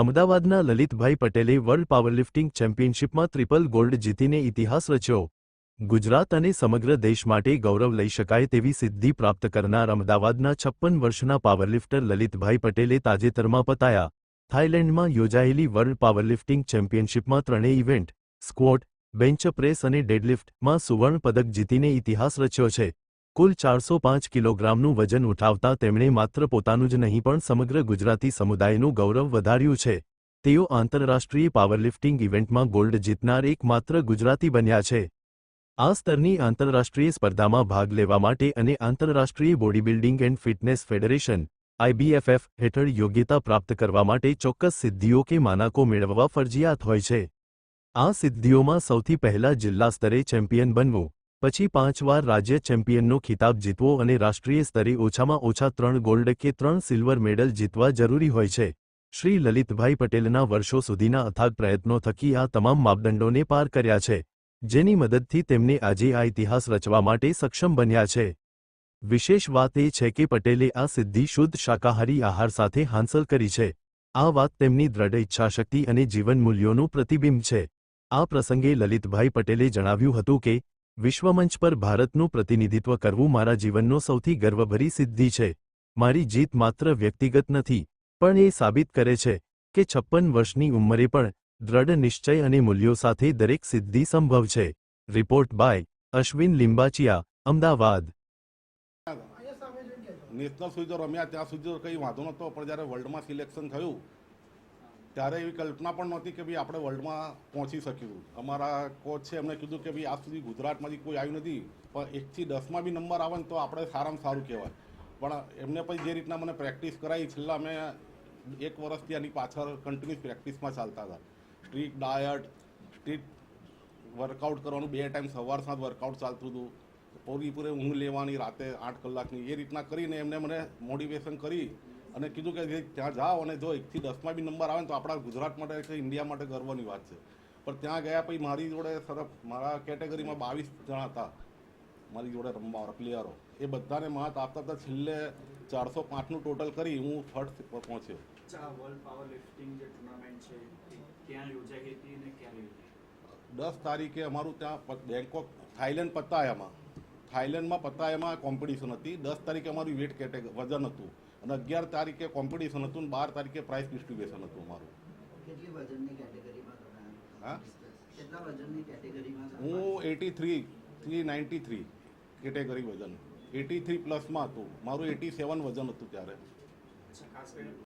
અમદાવાદના લલિતભાઈ પટેલે world powerlifting ચેમ્પિયનશિપમાં ટ્રિપલ ગોલ્ડ જીતીને ઇતિહાસ રચ્યો. ગુજરાત અને સમગ્ર દેશ માટે ગૌરવ લઈ શકાય તેવી સિદ્ધિ પ્રાપ્ત કરનાર અમદાવાદના છપ્પન વર્ષના પાવરલિફ્ટર લલિતભાઈ પટેલે તાજેતરમાં પતાયા. થાઇલેન્ડમાં યોજાયેલી વર્લ્ડ પાવરલિફ્ટિંગ ચેમ્પિયનશિપમાં ત્રણેય ઇવેન્ટ સ્ક્વોટ બેન્ચ પ્રેસ અને ડેડલિફ્ટમાં સુવર્ણ પદક જીતીને ઇતિહાસ રચ્યો છે. કુલ ચારસો પાંચ કિલોગ્રામનું વજન ઉઠાવતા તેમણે માત્ર પોતાનું જ નહીં પણ સમગ્ર ગુજરાતી સમુદાયનું ગૌરવ વધાર્યું છે. તેઓ આંતરરાષ્ટ્રીય પાવરલિફ્ટિંગ ઇવેન્ટમાં ગોલ્ડ જીતનાર એકમાત્ર ગુજરાતી બન્યા છે. આ સ્તરની આંતરરાષ્ટ્રીય સ્પર્ધામાં ભાગ લેવા માટે અને આંતરરાષ્ટ્રીય body building and fitness federation IBFF હેઠળ યોગ્યતા પ્રાપ્ત કરવા માટે ચોક્કસ સિદ્ધિઓ કે માનાકો મેળવવા ફરજિયાત હોય છે. આ સિદ્ધિઓમાં સૌથી પહેલા જિલ્લા સ્તરે ચેમ્પિયન બનવું પછી પાંચ વાર રાજ્ય ચેમ્પિયનનો ખિતાબ જીતવો અને રાષ્ટ્રીય સ્તરે ઓછામાં ઓછા ત્રણ ગોલ્ડ કે ત્રણ સિલ્વર મેડલ જીતવા જરૂરી હોય છે. શ્રી લલિતભાઈ પટેલના વર્ષો સુધીના અથાગ પ્રયત્નો થકી આ તમામ માપદંડોને પાર કર્યા છે, જેની મદદથી તેમને આજે આ ઇતિહાસ રચવા માટે સક્ષમ બન્યા છે. વિશેષ વાત એ છે કે પટેલે આ સિદ્ધિ શુદ્ધ શાકાહારી આહાર સાથે હાંસલ કરી છે. આ વાત તેમની દ્રઢ ઇચ્છાશક્તિ અને જીવન મૂલ્યોનું પ્રતિબિંબ છે. આ પ્રસંગે લલિતભાઈ પટેલે જણાવ્યું હતું કે વિશ્વમંચ પર ભારતનું પ્રતિનિધિત્વ કરવું મારા જીવનનો સૌથી ગર્વભરી સિદ્ધિ છે. મારી જીત માત્ર વ્યક્તિગત નથી, પણ એ સાબિત કરે છે કે છપ્પન વર્ષની ઉંમરે પણ દ્રઢ નિશ્ચય અને મૂલ્યો સાથે દરેક સિદ્ધિ સંભવ છે. Report by Ashwin Limbachiya, Ahmedabad. National સુધી રમ્યા, ત્યાં સુધી કંઈ વાંધો નહોતો, પણ જ્યારે વર્લ્ડમાં સિલેક્શન થયું ત્યારે એવી કલ્પના પણ નહોતી કે ભાઈ આપણે વર્લ્ડમાં પહોંચી શક્યું અમારા કોચ છે, એમણે કીધું કે ભાઈ આજ સુધી ગુજરાતમાંથી કોઈ આવ્યું નથી, પણ એકથી દસમાં બી નંબર આવે ને તો આપણે સારામાં સારું કહેવાય. પણ એમને પછી જે રીતના મને પ્રેક્ટિસ કરાવી, છેલ્લા મેં એક વર્ષથી આની પાછળ કન્ટિન્યુઅસ પ્રેક્ટિસમાં ચાલતા હતા. સ્ટ્રીટ ડાયટ સ્ટ્રીટ વર્કઆઉટ કરવાનું, બે ટાઈમ સવાર સાંજ વર્કઆઉટ ચાલતું હતું. પૂરી પૂરે ઊંઘ લેવાની, રાતે આઠ કલાકની, એ રીતના કરીને એમને મને મોટિવેશન કરી. અને કીધું કે ત્યાં જાઓ અને જો એકથી દસમાં બી નંબર આવે ને તો આપણા ગુજરાત માટે કે ઇન્ડિયા માટે ગર્વની વાત છે. પણ ત્યાં ગયા પછી મારી જોડે સરફ મારા કેટેગરીમાં બાવીસ જણા હતા. મારી જોડે રમવા પ્લેયરો એ બધાને માત આપતા હતા છેલ્લે ચારસો પાંચનું ટોટલ કરી હું થર્ડ પહોંચ્યો. વર્લ્ડ પાવર લિફ્ટિંગ જે ટુર્નામેન્ટ છે ક્યાં યોજાઈ હતી અને ક્યારે દસ તારીખે અમારું ત્યાં બેંકોક થાઈલેન્ડ પત્તાયામાં થાઈલેન્ડમાં પત્તાયામાં કોમ્પિટિશન હતી. દસ તારીખે અમારું વેટ કેટેગરી વજન હતું. અને અગિયાર તારીખે કોમ્પિટિશન હતું અને બાર તારીખે પ્રાઇઝ ડિસ્ટ્રીબ્યુશન હતું અમારું. કેટલી વજનની કેટેગરીમાં તમે હા? કેટલા વજનની કેટેગરીમાં તમે હું eighty three three ninety three category વજન. એટી થ્રી પ્લસમાં હતું. મારું એટી સેવન વજન હતું ત્યારે. અચ્છા ખાસ કરીને?